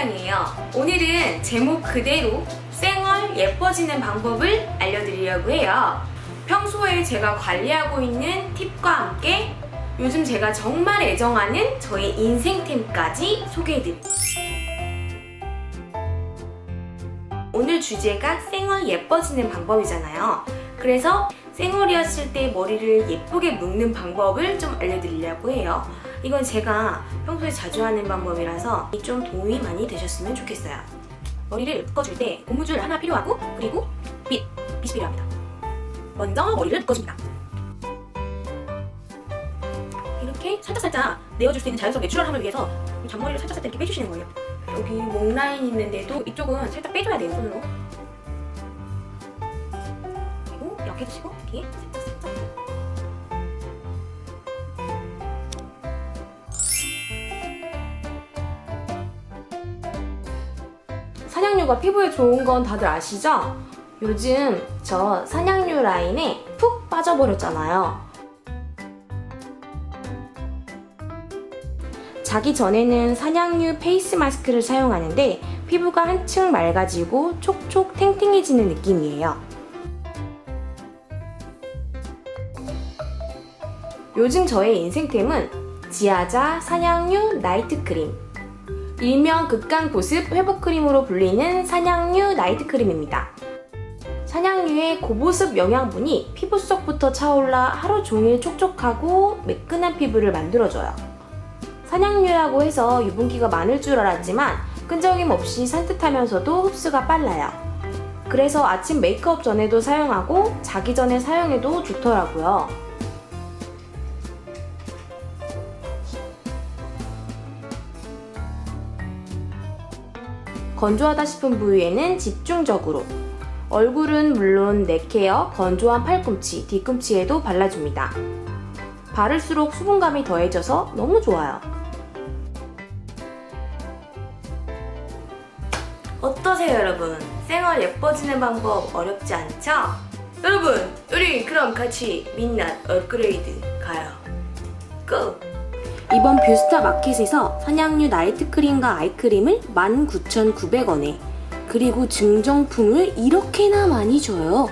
시간이에요. 오늘은 제목 그대로 쌩얼 예뻐지는 방법을 알려드리려고 해요. 평소에 제가 관리하고 있는 팁과 함께 요즘 제가 정말 애정하는 저의 인생템까지 소개해드릴게요. 오늘 주제가 쌩얼 예뻐지는 방법이잖아요. 그래서 쌩얼이었을 때 머리를 예쁘게 묶는 방법을 좀 알려드리려고 해요. 이건 제가 평소에 자주 하는 방법이라서 좀 도움이 많이 되셨으면 좋겠어요. 머리를 묶어줄 때 고무줄 하나 필요하고 그리고 빗, 빗이 필요합니다. 먼저 머리를 묶어줍니다. 이렇게 살짝살짝 내어줄 수 있는 자연스러운 내추럴함을 위해서 이 잔머리를 살짝살짝 이렇게 빼주시는 거예요. 여기 목 라인 있는데도 이쪽은 살짝 빼줘야 돼요 손으로. 이렇게 해주시고 여기에 살짝 살짝. 산양유가 피부에 좋은 건 다들 아시죠? 요즘 저 산양유 라인에 푹 빠져버렸잖아요. 자기 전에는 산양유 페이스 마스크를 사용하는데 피부가 한층 맑아지고 촉촉 탱탱해지는 느낌이에요. 요즘 저의 인생템은 지아자 산양유 나이트 크림. 일명 극강 보습 회복 크림으로 불리는 산양유 나이트 크림입니다. 산양유의 고보습 영양분이 피부 속부터 차올라 하루 종일 촉촉하고 매끈한 피부를 만들어줘요. 산양유라고 해서 유분기가 많을 줄 알았지만 끈적임 없이 산뜻하면서도 흡수가 빨라요. 그래서 아침 메이크업 전에도 사용하고 자기 전에 사용해도 좋더라고요. 건조하다 싶은 부위에는 집중적으로 얼굴은 물론 넥케어, 건조한 팔꿈치, 뒤꿈치에도 발라줍니다. 바를수록 수분감이 더해져서 너무 좋아요. 어떠세요, 여러분? 쌩얼 예뻐지는 방법 어렵지 않죠? 여러분, 우리 그럼 같이 민낯 업그레이드 가요. 고! 이번 뷰스타 마켓에서 산양유 나이트 크림과 아이크림을 19,900원에 그리고 증정품을 이렇게나 많이 줘요.